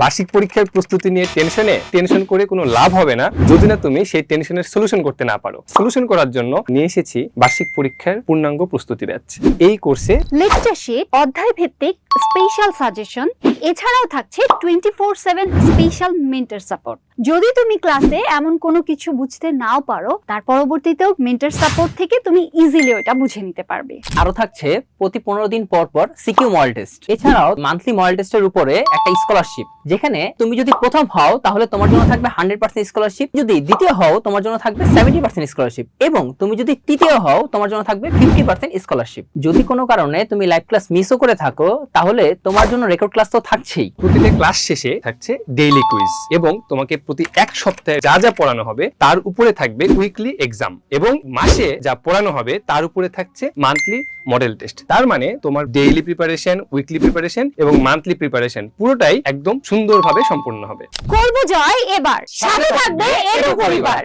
বার্ষিক পরীক্ষার প্রস্তুতি নিয়ে টেনশনে, টেনশন করে কোনো লাভ হবে না। যদি না তুমি সেই টেনশনের সলিউশন করতে না পারো। সলিউশন করার জন্য নিয়ে এসেছি বার্ষিক পরীক্ষার পূর্ণাঙ্গ প্রস্তুতি ব্যাচ এই কোর্সে লেকচার শিট অধ্যায় ভিত্তিক স্পেশাল সাজেশন এছাড়াও থাকছে twenty four seven special mentor support যদি তুমি ক্লাসে এমন কোনো কিছু বুঝতে নাও পারো, তার পরবর্তীতেও মেন্টার সাপোর্ট থেকে তুমি ইজিলি ওটা বুঝে নিতে পারবে। আরও থাকছে প্রতি পনেরো দিন পর পর সিকিউ মডেল টেস্ট এছাড়াও মান্থলি মডেল টেস্টের উপরে একটা স্কলারশিপ যেখানে তুমি যদি প্রথম হও, তাহলে তোমার জন্য থাকবে হান্ড্রেড পার্সেন্ট স্কলারশিপ যদি দ্বিতীয় হও, তোমার জন্য থাকবে সেভেন্টি পার্সেন্ট স্কলারশিপ এবং তুমি যদি তৃতীয় হও, তোমার জন্য থাকবে ফিফটি পার্সেন্ট স্কলারশিপ যদি কোনো কারণে তুমি লাইভ ক্লাস মিসও করে থাকো, তাহলে তোমার জন্য রেকর্ড ক্লাস তো থাকছেই। প্রতিটা ক্লাস শেষে থাকছে ডেইলি কুইজ এবং তোমাকে প্রতি এক সপ্তাহে যা যা পড়ানো হবে তার উপরে থাকবে উইকলি এক্সাম এবং মাসে যা পড়ানো হবে তার উপরে থাকছে মান্থলি মডেল টেস্ট তার মানে তোমার ডেইলি প্রিপারেশন উইকলি প্রিপারেশন এবং মান্থলি প্রিপারেশন পুরোটাই একদম সুন্দরভাবে সম্পূর্ণ হবে। করব জয় এবার। সাথে থাকবে এডু পরিবার।